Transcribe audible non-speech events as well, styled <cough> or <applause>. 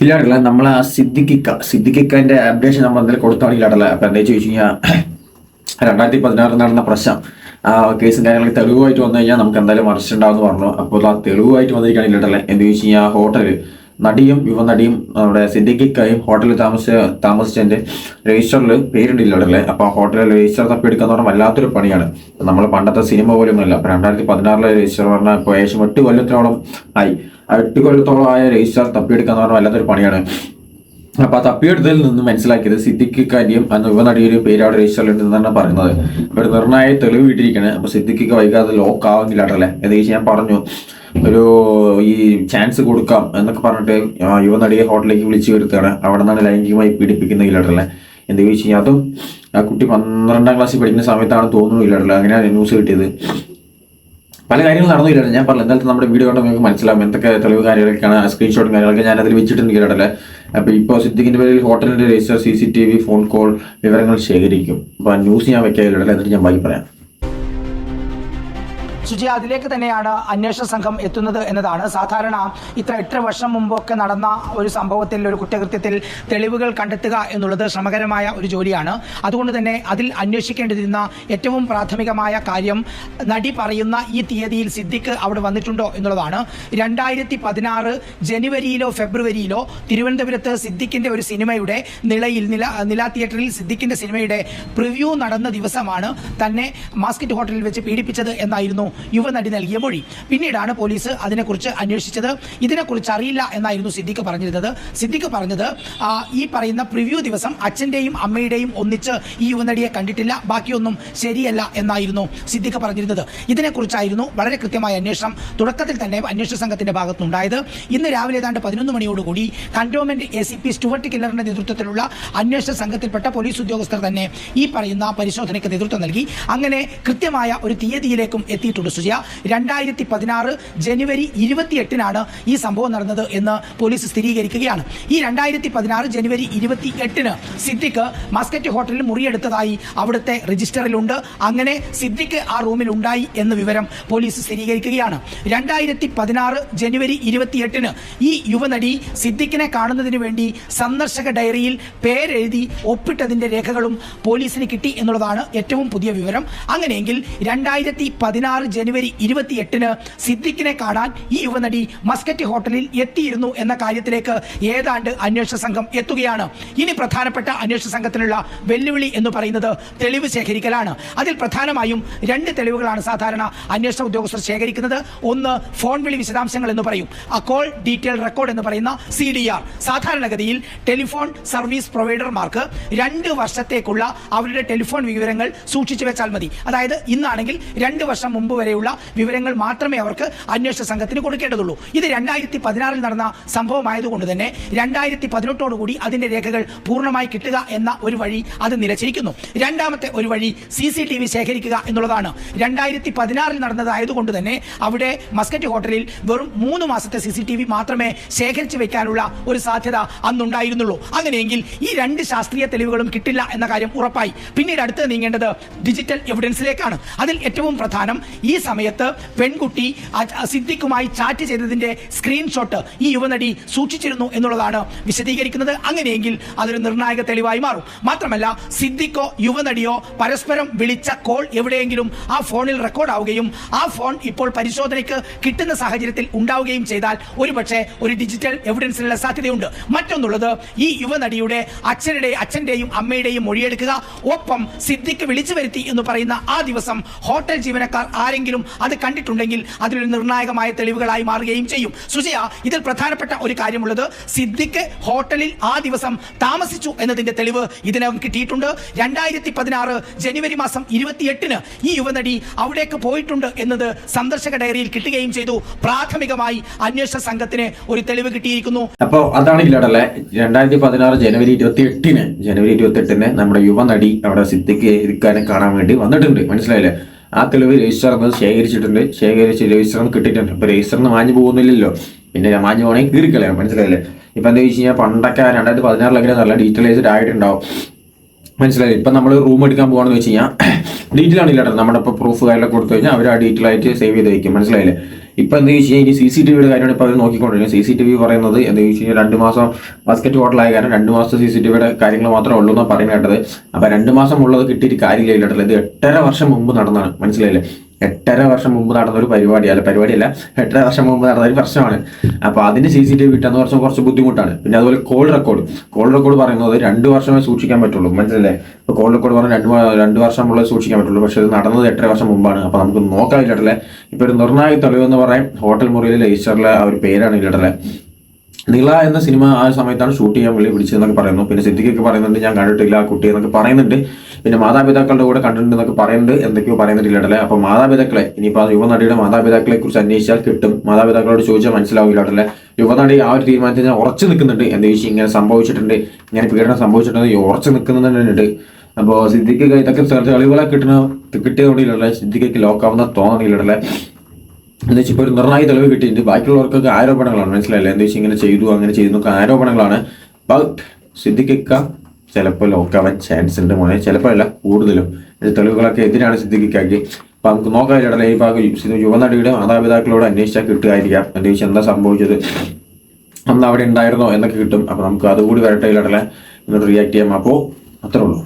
ഇല്ലാടല്ല നമ്മൾ ആ സിദ്ദിഖിക്ക സിദ്ദിഖിക്കന്റെ അപ്ഡേഷൻ നമ്മൾ എന്തെങ്കിലും കൊടുത്താണെങ്കിലാടല്ല അപ്പൊ എന്താ ചോദിച്ചു കഴിഞ്ഞാൽ <clears throat> രണ്ടായിരത്തി പതിനാറിൽ നടന്ന പ്രശ്നം ആ കേസും കാര്യങ്ങളൊക്കെ തെളിവായിട്ട് വന്നു കഴിഞ്ഞാൽ നമുക്ക് എന്തായാലും ഉണ്ടാവുമെന്ന് പറഞ്ഞു. അപ്പോൾ ആ തെളിവുമായിട്ട് വന്നിരിക്കുകയാണെങ്കിലല്ലേ എന്ത് ചോദിച്ചു കഴിഞ്ഞാൽ ആ ഹോട്ടൽ നടിയും യുവനടിയും നമ്മുടെ സിദ്ദിഖിക്കായും ഹോട്ടലിൽ താമസിച്ച താമസിച്ചതിന്റെ രജിസ്റ്ററിൽ പേരുണ്ടില്ല അവിടെ അപ്പോൾ ആ ഹോട്ടലിൽ രജിസ്റ്റർ തപ്പിയെടുക്കാന്ന് പറഞ്ഞാൽ വല്ലാത്തൊരു പണിയാണ്. നമ്മൾ പണ്ടത്തെ സിനിമ പോലെയൊന്നുമല്ല. അപ്പോൾ രണ്ടായിരത്തി പതിനാറിലെ രജിസ്റ്റർ പറഞ്ഞാൽ ഇപ്പോൾ ഏകദേശം എട്ട് കൊല്ലത്തിനോളം ആയി. ആ എട്ട് കൊല്ലത്തോളമായ രജിസ്റ്റർ തപ്പിയെടുക്കുക എന്ന് പറഞ്ഞാൽ വല്ലാത്തൊരു പണിയാണ്. അപ്പൊ ആ തപ്പിയെടുത്തതിൽ നിന്ന് മനസ്സിലാക്കിയത് സിദ്ദിഖ് കാര്യം അന്ന് യുവനടിയുടെ പേര് അവിടെ രജിസ്റ്ററിൽ ഉണ്ടെന്നാണ് പറയുന്നത് ഒരു നിർണായ തെളിവ് കിട്ടിയിരിക്കണേ. അപ്പൊ സിദ്ദിഖിക്ക് വൈകാതെ ലോക്ക് ആവുന്നില്ലാട്ടല്ലേ ഏകദേശം ഞാൻ പറഞ്ഞു. ഒരു ഈ ചാൻസ് കൊടുക്കാം എന്നൊക്കെ പറഞ്ഞിട്ട് യുവ യുവനടിയെ ഹോട്ടലിലേക്ക് വിളിച്ചു വരുത്തുകയാണ്. അവിടെ നിന്നാണ് ലൈംഗികമായി പീഡിപ്പിക്കുന്ന ഇല്ലാട്ടല്ലേ? എന്ത് ചോദിച്ചു കഴിഞ്ഞാൽ അതും ആ കുട്ടി പന്ത്രണ്ടാം ക്ലാസ്സിൽ പഠിക്കുന്ന സമയത്താണ് തോന്നുന്നു ഇല്ലാട്ടല്ലേ? അങ്ങനെയാണ് ന്യൂസ് കിട്ടിയത്. പല കാര്യങ്ങൾ നടന്നില്ലായിരുന്നു ഞാൻ പറഞ്ഞു എന്തായാലും നമ്മുടെ വീഡിയോ കണ്ടോ നിങ്ങൾക്ക് മനസ്സിലാവും എന്തൊക്കെ തെളിവ് കാര്യങ്ങളൊക്കെയാണ് സ്ക്രീൻഷോട്ടും കാര്യങ്ങളൊക്കെ ഞാൻ അതിൽ വെച്ചിട്ടുണ്ട് കേട്ടല്ലേ അപ്പോൾ ഇപ്പോൾ സിദ്ദിഖിന്റെ പേരിൽ ഹോട്ടലിന്റെ register C C T V phone call വിവരങ്ങൾ ശേഖരിക്കും. അപ്പോൾ ന്യൂസ് ഞാൻ വെക്കാറില്ല എന്നിട്ട് ഞാൻ ബാക്കി പറയാം. ശുചി അതിലേക്ക് തന്നെയാണ് അന്വേഷണ സംഘം എത്തുന്നത് എന്നതാണ്. സാധാരണ ഇത്ര എട്ട് വർഷം മുമ്പൊക്കെ നടന്ന ഒരു സംഭവത്തിൽ ഒരു കുറ്റകൃത്യത്തിൽ തെളിവുകൾ കണ്ടെത്തുക എന്നുള്ളത് ശ്രമകരമായ ഒരു ജോലിയാണ്. അതുകൊണ്ട് തന്നെ അതിൽ അന്വേഷിക്കേണ്ടിരുന്ന ഏറ്റവും പ്രാഥമികമായ കാര്യം നടി പറയുന്ന ഈ തീയതിയിൽ സിദ്ദിഖ് അവിടെ വന്നിട്ടുണ്ടോ എന്നുള്ളതാണ്. രണ്ടായിരത്തി പതിനാറ് ജനുവരിയിലോ ഫെബ്രുവരിയിലോ തിരുവനന്തപുരത്ത് സിദ്ദിഖിന്റെ ഒരു സിനിമയുടെ നിലയിൽ നില നില തിയേറ്ററിൽ സിദ്ദിഖിന്റെ സിനിമയുടെ പ്രിവ്യൂ നടന്ന ദിവസമാണ് തന്നെ മാസ്കറ്റ് ഹോട്ടലിൽ വെച്ച് പീഡിപ്പിച്ചത് എന്നായിരുന്നു യുവനടി നൽകിയ മൊഴി. പിന്നീടാണ് പോലീസ് അതിനെക്കുറിച്ച് അന്വേഷിച്ചത്. ഇതിനെക്കുറിച്ച് അറിയില്ല എന്നായിരുന്നു സിദ്ദിഖ് പറഞ്ഞിരുന്നത്. സിദ്ദിഖ് പറഞ്ഞത് ഈ പറയുന്ന പ്രിവ്യൂ ദിവസം അച്ഛന്റെയും അമ്മയുടെയും ഒന്നിച്ച് ഈ യുവനടിയെ കണ്ടിട്ടില്ല. ബാക്കിയൊന്നും ശരിയല്ല എന്നായിരുന്നു സിദ്ദിഖ് പറഞ്ഞിരുന്നത്. ഇതിനെക്കുറിച്ചായിരുന്നു വളരെ കൃത്യമായ അന്വേഷണം തുടക്കത്തിൽ തന്നെ അന്വേഷണ സംഘത്തിന്റെ ഭാഗത്തുനിന്നുണ്ടായത്. ഇന്ന് രാവിലെ ഏതാണ്ട് പതിനൊന്ന് മണിയോടുകൂടി cantonment A C P Stuart കില്ലറിന്റെ നേതൃത്വത്തിലുള്ള അന്വേഷണ സംഘത്തിൽപ്പെട്ട പോലീസ് ഉദ്യോഗസ്ഥർ തന്നെ ഈ പറയുന്ന പരിശോധനയ്ക്ക് നേതൃത്വം നൽകി. അങ്ങനെ കൃത്യമായ ഒരു തീയതിയിലേക്കും എത്തിയിട്ടുണ്ട്. സുജയ രണ്ടായിരത്തി പതിനാറ് ജനുവരി ഇരുപത്തിയെട്ടിനാണ് ഈ സംഭവം നടന്നത് എന്ന് പോലീസ് സ്ഥിരീകരിക്കുകയാണ്. ഈ രണ്ടായിരത്തി പതിനാറ് ജനുവരി ഇരുപത്തി എട്ടിന് സിദ്ദിഖ് മസ്കറ്റ് ഹോട്ടലിൽ മുറിയെടുത്തതായി അവിടുത്തെ രജിസ്റ്ററിലുണ്ട്. അങ്ങനെ സിദ്ദിഖ് ആ റൂമിൽ ഉണ്ടായി എന്ന വിവരം പോലീസ് സ്ഥിരീകരിക്കുകയാണ്. രണ്ടായിരത്തി പതിനാറ് ജനുവരി ഇരുപത്തിയെട്ടിന് ഈ യുവനടി സിദ്ദിഖിനെ കാണുന്നതിന് വേണ്ടി സന്ദർശക ഡയറിയിൽ പേരെഴുതി ഒപ്പിട്ടതിന്റെ രേഖകളും പോലീസിന് കിട്ടി എന്നുള്ളതാണ് ഏറ്റവും പുതിയ വിവരം. അങ്ങനെയെങ്കിൽ രണ്ടായിരത്തി പതിനാറ് ജനുവരി ഇരുപത്തിയെട്ടിന് സിദ്ദിഖിനെ കാണാൻ ഈ യുവനടി മസ്കറ്റ് ഹോട്ടലിൽ എത്തിയിരുന്നു എന്ന കാര്യത്തിലേക്ക് ഏതാണ്ട് അന്വേഷണ സംഘം എത്തുകയാണ്. ഇനി പ്രധാനപ്പെട്ട അന്വേഷണ സംഘത്തിനുള്ള വെല്ലുവിളി എന്ന് പറയുന്നത് തെളിവ് ശേഖരിക്കലാണ്. അതിൽ പ്രധാനമായും രണ്ട് തെളിവുകളാണ് സാധാരണ അന്വേഷണ ഉദ്യോഗസ്ഥർ ശേഖരിക്കുന്നത്. ഒന്ന് ഫോൺ വിളി വിശദാംശങ്ങൾ എന്ന് പറയും. ആ കോൾ ഡീറ്റെയിൽ റെക്കോർഡ് എന്ന് പറയുന്ന സി ഡി ആർ. സാധാരണഗതിയിൽ ടെലിഫോൺ സർവീസ് പ്രൊവൈഡർമാർക്ക് രണ്ട് വർഷത്തേക്കുള്ള അവരുടെ ടെലിഫോൺ വിവരങ്ങൾ സൂക്ഷിച്ചു വെച്ചാൽ മതി. അതായത് ഇന്നാണെങ്കിൽ രണ്ട് വർഷം മുമ്പ് വരെയുള്ള വിവരങ്ങൾ മാത്രമേ അവർക്ക് അന്വേഷണ സംഘത്തിന് കൊടുക്കേണ്ടതുള്ളൂ. ഇത് രണ്ടായിരത്തി പതിനാറിൽ നടന്ന സംഭവമായതുകൊണ്ട് തന്നെ രണ്ടായിരത്തി പതിനെട്ടോടുകൂടി അതിന്റെ രേഖകൾ പൂർണമായി കിട്ടുക എന്ന ഒരു വഴി അത് നിലച്ചിരിക്കുന്നു. രണ്ടാമത്തെ ഒരു വഴി സി സി ടി വി ശേഖരിക്കുക എന്നുള്ളതാണ്. രണ്ടായിരത്തി പതിനാറിൽ നടന്നതായതുകൊണ്ട് തന്നെ അവിടെ മസ്കറ്റ് ഹോട്ടലിൽ വെറും മൂന്ന് മാസത്തെ സി സി ടി വി മാത്രമേ ശേഖരിച്ചു വെക്കാനുള്ള ഒരു സാധ്യത അന്നുണ്ടായിരുന്നുള്ളൂ. അങ്ങനെയെങ്കിൽ ഈ രണ്ട് ശാസ്ത്രീയ തെളിവുകളും കിട്ടില്ല എന്ന കാര്യം ഉറപ്പായി. പിന്നീട് അടുത്ത് നീങ്ങേണ്ടത് ഡിജിറ്റൽ എവിഡൻസിലേക്കാണ്. അതിൽ ഏറ്റവും പ്രധാനം സമയത്ത് പെൺകുട്ടി സിദ്ദിഖുമായി ചാറ്റ് ചെയ്തതിന്റെ സ്ക്രീൻഷോട്ട് ഈ യുവനടി സൂക്ഷിച്ചിരുന്നു എന്നുള്ളതാണ് വിശദീകരിക്കുന്നത്. അങ്ങനെയെങ്കിൽ അതൊരു നിർണായക തെളിവായി മാറും. മാത്രമല്ല സിദ്ദിഖോ യുവനടിയോ പരസ്പരം വിളിച്ച കോൾ എവിടെയെങ്കിലും ആ ഫോണിൽ റെക്കോർഡ് ആവുകയും ആ ഫോൺ ഇപ്പോൾ പരിശോധനയ്ക്ക് കിട്ടുന്ന സാഹചര്യത്തിൽ ഉണ്ടാവുകയും ചെയ്താൽ ഒരുപക്ഷെ ഒരു ഡിജിറ്റൽ എവിഡൻസിനുള്ള സാധ്യതയുണ്ട്. മറ്റൊന്നുള്ളത് ഈ യുവനടിയുടെ അച്ഛനുടെ അച്ഛന്റെയും അമ്മയുടെയും മൊഴിയെടുക്കുക. ഒപ്പം സിദ്ദിഖ് വിളിച്ചു വരുത്തി എന്ന് പറയുന്ന ആ ദിവസം ഹോട്ടൽ ജീവനക്കാർ ആരെങ്കിലും അത് കണ്ടിട്ടുണ്ടെങ്കിൽ അതിലൊരു നിർണായകമായ തെളിവുകളായി മാറുകയും ചെയ്യും. സുജയ ഇതിൽ പ്രധാനപ്പെട്ട ഒരു കാര്യമുള്ളത് സിദ്ദിഖ് ഹോട്ടലിൽ ആ ദിവസം താമസിച്ചു എന്നതിന്റെ തെളിവ് ഇതിനകം കിട്ടിയിട്ടുണ്ട്. രണ്ടായിരത്തി പതിനാറ് ജനുവരി മാസം ഇരുപത്തിയെട്ടിന് ഈ യുവനടി അവിടേക്ക് പോയിട്ടുണ്ട് എന്നത് സന്ദർശക ഡയറിയിൽ കിട്ടുകയും ചെയ്തു. പ്രാഥമികമായി അന്വേഷണ സംഘത്തിന് ഒരു തെളിവ് കിട്ടിയിരിക്കുന്നു. അപ്പോൾ ഇല്ലാടല്ലേ രണ്ടായിരത്തി പതിനാറ് ജനുവരി ഇരുപത്തി എട്ടിന് ജനുവരി ഇരുപത്തി എട്ടിന് നമ്മുടെ യുവനടി അവിടെ സിദ്ദിഖ് ഇരിക്കാനെ കാണാൻ വേണ്ടി വന്നിട്ടുണ്ട്. മനസ്സിലായില്ലേ? ആ തെളിവ് രജിസ്റ്റർ എന്നത് ശേഖരിച്ചിട്ടുണ്ട്. ശേഖരിച്ച് രജിസ്റ്റർ കിട്ടിയിട്ടുണ്ട്. ഇപ്പൊ രജിസ്റ്ററിന് മാഞ്ഞു പോകുന്നില്ലല്ലോ. പിന്നെ മാഞ്ഞു പോകണമെങ്കിൽ കീറിക്കളയാം മനസ്സിലായില്ലേ? ഇപ്പൊ എന്താ വെച്ച് കഴിഞ്ഞാൽ പണ്ടൊക്കെ <clears throat> രണ്ടായിരത്തി പതിനാറിലൊക്കെ നല്ല ഡീറ്റെയിലൈസ്ഡ് ആയിട്ടുണ്ടാവും. മനസ്സിലായി ഇപ്പം നമ്മൾ റൂം എടുക്കാൻ പോകണമെന്ന് വെച്ച് കഴിഞ്ഞാൽ ഡീറ്റെയിൽ ആണ് ഇല്ലാട്ടോ നമ്മുടെ ഇപ്പോൾ പ്രൂഫ് കാര്യങ്ങളൊക്കെ കൊടുത്തു കഴിഞ്ഞാൽ അവർ ആ ഡീറ്റെയിൽ ആയിട്ട് സേവ് ചെയ്ത് വയ്ക്കും മനസ്സിലായില്ലേ? ഇപ്പൊ എന്താ വെച്ച് കഴിഞ്ഞാൽ സി സി ടി വിയുടെ കാര്യമാണ് ഇപ്പൊ അവർ നോക്കിക്കൊണ്ടിരിക്കുന്നത്. സി സി ടി വി പറയുന്നത് എന്താ വെച്ച് കഴിഞ്ഞാൽ രണ്ട് മാസം ബാസ്കറ്റ് ഹോട്ടലായ കാരണം രണ്ട് മാസം സി സി ടി വിയുടെ കാര്യങ്ങൾ മാത്രമേ ഉള്ളൂ എന്നാണ് പറയുന്നത് അപ്പോൾ അപ്പൊ രണ്ട് മാസം ഉള്ളത് കിട്ടിയിട്ട് കാര്യമില്ല കേട്ടത് ഇത് എട്ടര വർഷം മുമ്പ് നടന്നാണ് മനസ്സിലായില്ലേ? എട്ടര വർഷം മുമ്പ് നടന്ന ഒരു പരിപാടിയല്ല പരിപാടിയല്ല. എട്ടര വർഷം മുമ്പ് നടന്ന ഒരു പ്രശ്നമാണ്. അപ്പോൾ അതിന് സി സി ടി വി കിട്ടാന്ന് കുറച്ച് കുറച്ച് ബുദ്ധിമുട്ടാണ്. പിന്നെ അതുപോലെ കോൾ റെക്കോർഡ്. കോൾ റെക്കോർഡ് പറയുന്നത് രണ്ട് വർഷമേ സൂക്ഷിക്കാൻ പറ്റുള്ളൂ. മനസ്സിലല്ലേ? ഇപ്പോൾ കോൾ റെക്കോർഡ് പറഞ്ഞാൽ രണ്ട് രണ്ട് വർഷമുള്ളത് സൂക്ഷിക്കാൻ പറ്റുള്ളൂ. പക്ഷെ ഇത് നടന്നത് എട്ടര വർഷം മുമ്പാണ്. അപ്പോൾ നമുക്ക് നോക്കാൻ ഇല്ലട്ടല്ലേ ഇപ്പൊ ഒരു നിർണായക തെളിവ് എന്ന് പറയാൻ ഹോട്ടൽ മുറിയിലെ രജിസ്റ്ററിലെ ആ ഒരു പേരാണ് ഇല്ലട്ടല്ലേ നിള എന്ന സിനിമ ആ സമയത്താണ് ഷൂട്ട് ചെയ്യാൻ വിളി വിളിച്ചതെന്നൊക്കെ പറയുന്നു. പിന്നെ സിദ്ദിഖൊക്കെ പറയുന്നുണ്ട് ഞാൻ കണ്ടിട്ടില്ല ആ കുട്ടി എന്നൊക്കെ പറയുന്നുണ്ട്. പിന്നെ മാതാപിതാക്കളുടെ കൂടെ കണ്ടിട്ടുണ്ട് എന്നൊക്കെ പറയുന്നുണ്ട്. എന്തൊക്കെയോ പറയുന്നില്ലടല്ലേ അപ്പൊ മാതാപിതാക്കളെ ഇനിയിപ്പോൾ യുവനടിയുടെ മാതാപിതാക്കളെ കുറിച്ച് അന്വേഷിച്ചാൽ കിട്ടും. മാതാപിതാക്കളോട് ചോദിച്ചാൽ മനസ്സിലാവില്ലടല്ലേ യുവനടി ആ ഒരു തീരുമാനത്തിൽ ഞാൻ ഉറച്ചു നിൽക്കുന്നുണ്ട്. എന്ത് ചോദിച്ചു ഇങ്ങനെ സംഭവിച്ചിട്ടുണ്ട് ഇങ്ങനെ പീഡനം സംഭവിച്ചിട്ടുണ്ട് ഉറച്ചു നിൽക്കുന്നുണ്ട് അപ്പോൾ സിദ്ദിഖ് ഇതൊക്കെ തെളിവുകളെ കിട്ടുന്ന കിട്ടിയതുകൊണ്ടില്ലല്ലേ സിദ്ദിഖയ്ക്ക് ലോക്കാവുന്ന തോന്നണില്ലല്ലേ എന്ന് വെച്ചാൽ ഇപ്പോൾ ഒരു നിർണായക തെളിവ് കിട്ടിയിട്ട് ബാക്കിയുള്ളവർക്കൊക്കെ ആരോപണങ്ങളാണ്. മനസ്സിലായില്ല? എന്താ വെച്ചാൽ ഇങ്ങനെ ചെയ്തു അങ്ങനെ ചെയ്തു എന്നൊക്കെ ആരോപണങ്ങളാണ്. ബട്ട് സിദ്ദിഖിക്ക ചിലപ്പോൾ ലോക്കാവാൻ ചാൻസ് ഉണ്ട് മോനെ. ചിലപ്പോൾ അല്ല കൂടുതലും. തെളിവുകളൊക്കെ എതിരാണ് സിദ്ദിഖിക്കാക്കി അപ്പൊ നമുക്ക് നോക്കാം ചേട്ടൻ ഈ ഭാഗം യുവനടിയുടെ മാതാപിതാക്കളോട് അന്വേഷിച്ചാൽ കിട്ടുമായിരിക്കാം എന്താ വെച്ചാൽ എന്താ സംഭവിച്ചത്? അന്ന് അവിടെ ഉണ്ടായിരുന്നോ എന്നൊക്കെ കിട്ടും. അപ്പൊ നമുക്ക് അതുകൂടി വരട്ടെ ഇടലെ എന്നിട്ട് റിയാക്ട് ചെയ്യാം. അപ്പോൾ അത്രേ ഉള്ളൂ.